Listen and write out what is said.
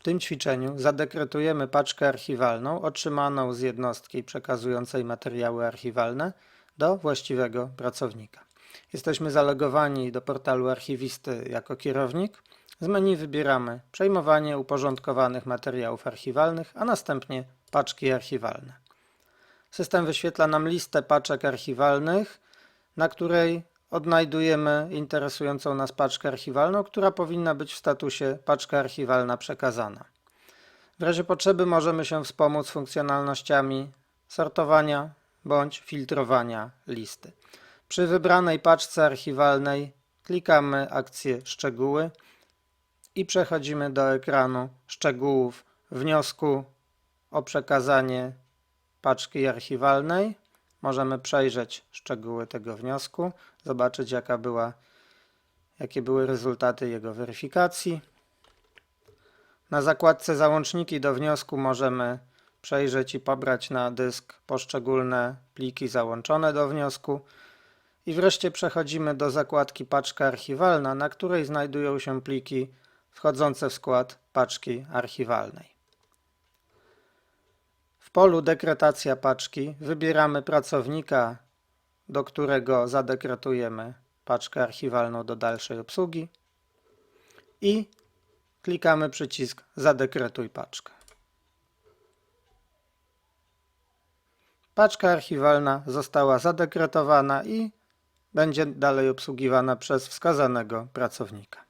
W tym ćwiczeniu zadekretujemy paczkę archiwalną otrzymaną z jednostki przekazującej materiały archiwalne do właściwego pracownika. Jesteśmy zalegowani do portalu archiwisty jako kierownik. Z menu wybieramy przejmowanie uporządkowanych materiałów archiwalnych, a następnie paczki archiwalne. System wyświetla nam listę paczek archiwalnych, na której odnajdujemy interesującą nas paczkę archiwalną, która powinna być w statusie paczka archiwalna przekazana. W razie potrzeby możemy się wspomóc funkcjonalnościami sortowania bądź filtrowania listy. Przy wybranej paczce archiwalnej klikamy akcję Szczegóły i przechodzimy do ekranu szczegółów wniosku o przekazanie paczki archiwalnej. Możemy przejrzeć szczegóły tego wniosku, zobaczyć jaka była, jakie były rezultaty jego weryfikacji. Na zakładce Załączniki do wniosku możemy przejrzeć i pobrać na dysk poszczególne pliki załączone do wniosku. I wreszcie przechodzimy do zakładki Paczka archiwalna, na której znajdują się pliki wchodzące w skład paczki archiwalnej. W polu Dekretacja paczki wybieramy pracownika, do którego zadekretujemy paczkę archiwalną do dalszej obsługi i klikamy przycisk Zadekretuj paczkę. Paczka archiwalna została zadekretowana i będzie dalej obsługiwana przez wskazanego pracownika.